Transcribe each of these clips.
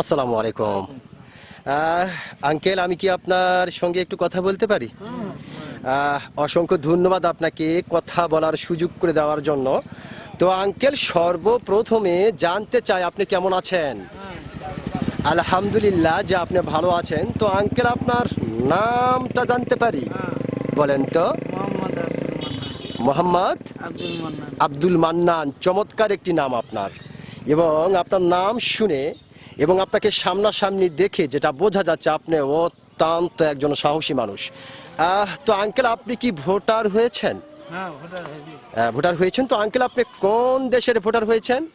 আসসালামু আলাইকুম। আঙ্কেল, আমি কি আপনার সঙ্গে একটু কথা বলতে পারি? অসংখ্য ধন্যবাদ আপনাকে কথা বলার সুযোগ করে দেওয়ার জন্য। তো আঙ্কেল, সর্বপ্রথমে জানতে চাই আপনি কেমন আছেন? আলহামদুলিল্লাহ যে আপনি ভালো আছেন। তো আঙ্কেল আপনার নামটা জানতে পারি? বলেন তো। মোহাম্মদ আব্দুল মান্নান। চমৎকার একটি নাম আপনার। এবং আপনার নাম শুনে এবং আপনাকে সামনাসামনি দেখে যেটা বোঝা যাচ্ছে আপনি অত্যন্ত একজন সাহসী মানুষ। আহ, তো আঙ্কেল আপনি কি ভোটার হয়েছেন? হ্যাঁ ভোটার আহ, ভোটার হয়েছেন। তো আঙ্কেল আপনি কোন দেশের ভোটার হয়েছেন?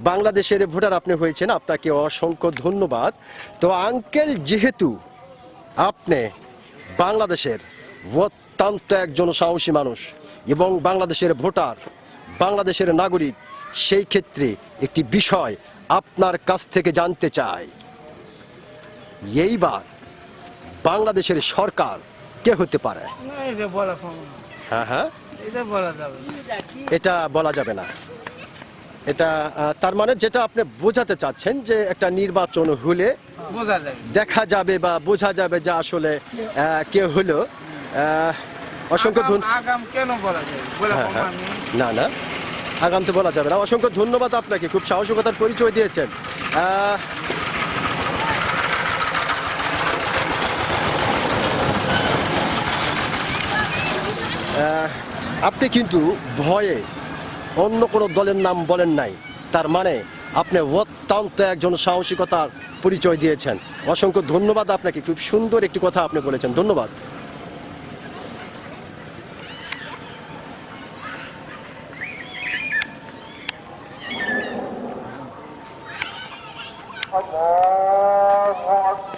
বাংলাদেশের ভোটার আপনি হয়েছেন আপনাকে অসংখ্য ধন্যবাদ। তো আঙ্কেল যেহেতু আপনি বাংলাদেশের অত্যন্ত একজন সাহসী মানুষ এবং বাংলাদেশের ভোটার বাংলাদেশের নাগরিক সেই ক্ষেত্রে একটি বিষয় আপনার কাছ থেকে জানতে চাই। এইবার বাংলাদেশের সরকার কে হতে পারে। হ্যাঁ হ্যাঁ। এটা বলা যাবে না। এটা তার মানে যেটা আপনি বোঝাতে চাচ্ছেন যে একটা নির্বাচন হলে দেখা যাবে বা বোঝা যাবে যে আসলে কে হলো। অসংখ্য হ্যাঁ, হ্যাঁ। না না। আগাম তো বলা যাবে না। অসংখ্য ধন্যবাদ আপনাকে। খুব সাহসিকতার পরিচয় দিয়েছেন। আপনি কিন্তু ভয়ে অন্য কোনো দলের নাম বলেন নাই। তার মানে আপনি অত্যন্ত একজন সাহসিকতার পরিচয় দিয়েছেন। অসংখ্য ধন্যবাদ আপনাকে। খুব সুন্দর একটি কথা আপনি বলেছেন। ধন্যবাদ।